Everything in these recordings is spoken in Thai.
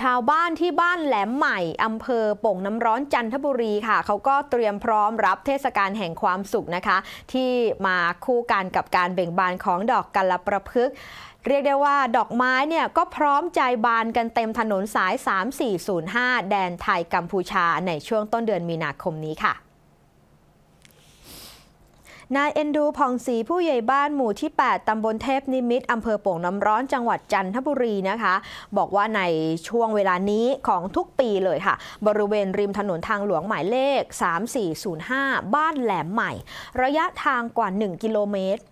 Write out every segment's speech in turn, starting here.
ชาวบ้านที่บ้านแหลมใหม่อำเภอโป่งน้ำร้อนจันทบุรีค่ะ เขาก็เตรียมพร้อมรับเทศกาลแห่งความสุขนะคะ ที่มาคู่กันกับการเบ่งบานของดอกกัลประพฤกษ์เรียกได้ว่าดอกไม้เนี่ยก็พร้อมใจบานกันเต็มถนนสาย 3405 แดนไทยกัมพูชาในช่วงต้นเดือนมีนาคมนี้ค่ะ นายเอ็นดูพองศรีผู้ใหญ่บ้านหมู่ที่ 8 ตำบลเทพนิมิตรอำเภอโป่งน้ำร้อนจังหวัดจันทบุรีนะคะ บอกว่าในช่วงเวลานี้ของทุกปีเลยค่ะ บริเวณริมถนนทางหลวงหมายเลข 3405 บ้านแหลมใหม่ ระยะทางกว่า 1 กิโลเมตร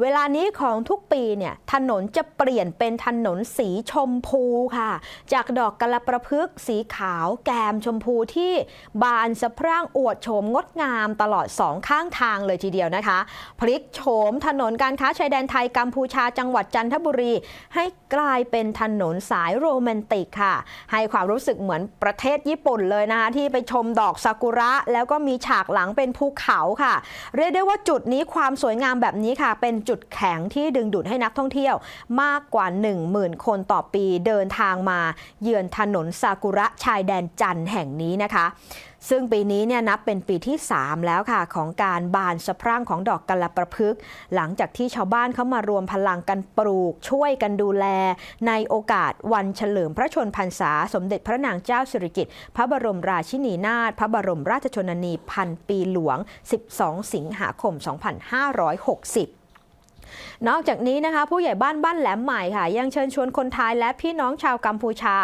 เวลานี้ของทุกปีเนี่ยถนนจะเปลี่ยนเป็นถนนสีชมพูค่ะ จากดอกกระประพฤกษ์สีขาวแกมชมพูที่บานสะพรั่งอวดโฉมงดงามตลอดสองข้างทางเลยทีเดียวนะคะ พลิกโฉมถนนการค้าชายแดนไทยกัมพูชาจังหวัดจันทบุรี ให้กลายเป็นถนนสายโรแมนติกค่ะ ให้ความรู้สึกเหมือนประเทศญี่ปุ่นเลยนะคะที่ไปชมดอกซากุระ แล้วก็มีฉากหลังเป็นภูเขาค่ะ เรียกได้ว่าจุดนี้ความสวยงามแบบนี้ค่ะเป็นจุดแข็งที่ดึงดูดให้นักท่องเที่ยวมากกว่า 10,000 คนต่อปีเดินทางมา เยือนถนนซากุระชายแดนจันทร์แห่งนี้นะคะซึ่งปีนี้เนี่ยนับเป็นปีที่ 3 แล้วค่ะ ของการบานสะพรั่งของดอกกัลประพฤกษ์หลังจากที่ชาวบ้านเขามารวมพลังกันปลูก ช่วยกันดูแล ในโอกาสวันเฉลิมพระชนพรรษา สมเด็จพระนางเจ้าสิริกิติ์พระบรมราชินีนาถพระบรมราชชนนีพันปีหลวง 12 สิงหาคม 2560 นอกจากนี้นะคะ ผู้ใหญ่บ้านบ้านแหลมใหม่ค่ะ ยังเชิญชวนคนไทยและพี่น้องชาวกัมพูชา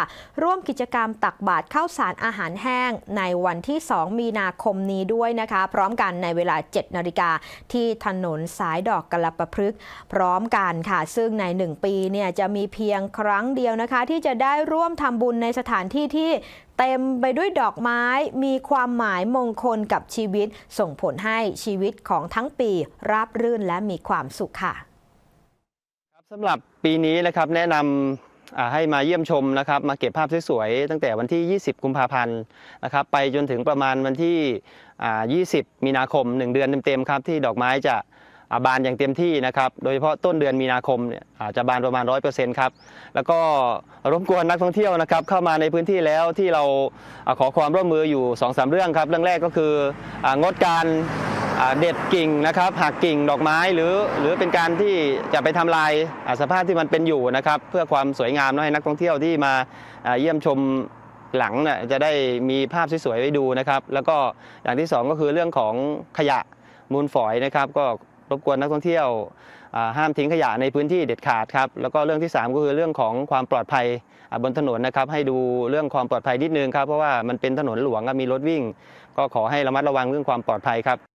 ร่วมกิจกรรมตักบาตรข้าวสารอาหารแห้ง ในวันที่ 2 มีนาคมนี้ด้วยนะคะ พร้อมกันในเวลา 7 นาฬิกาที่ถนนสายดอกกระประพฤกพร้อมกันค่ะ ซึ่งใน 1 ปีเนี่ยจะมีเพียงครั้งเดียวนะคะ ที่จะได้ร่วมทำบุญในสถานที่ที่ เต็มไปด้วยดอกไม้มีความหมายมงคลกับชีวิต ส่งผลให้ชีวิตของทั้งปีราบรื่นและมีความสุขค่ะครับสำหรับปีนี้นะครับแนะนำให้มาเยี่ยมชมนะครับมาเก็บภาพสวยๆตั้งแต่วันที่ 20 กุมภาพันธ์นะครับไปจนถึงประมาณวันที่ 20 มีนาคม 1 เดือนเต็มๆครับที่ดอกไม้จะ บานอย่างเต็มที่นะครับ โดยเฉพาะต้นเดือนมีนาคมเนี่ยอาจจะบานประมาณ 100%ครับ แล้วก็รบกวนนักท่องเที่ยวนะครับเข้ามาในพื้นที่แล้วที่เราขอความร่วมมืออยู่2-3เรื่องครับ เรื่องแรกก็คืองดการเด็ดกิ่งนะครับหักกิ่งดอกไม้หรือหรือเป็นการที่จะไปทำลายสภาพที่มันเป็นอยู่นะครับ เพื่อความสวยงามให้นักท่องเที่ยวที่มาเยี่ยมชมหลังน่ะจะได้มีภาพสวยๆไว้ดูนะครับ แล้วก็อย่างที่สองก็คือเรื่องของขยะมูลฝอยนะครับ ก็ รบกวนนักท่องเที่ยวห้ามทิ้งขยะในพื้นที่เด็ดขาดครับแล้วก็เรื่องที่สามก็คือเรื่องของความปลอดภัยบนถนนนะครับ ให้ดูเรื่องความปลอดภัยนิดนึงครับเพราะว่ามันเป็นถนนหลวงมีรถวิ่ง ก็ขอให้ระมัดระวังเรื่องความปลอดภัยครับ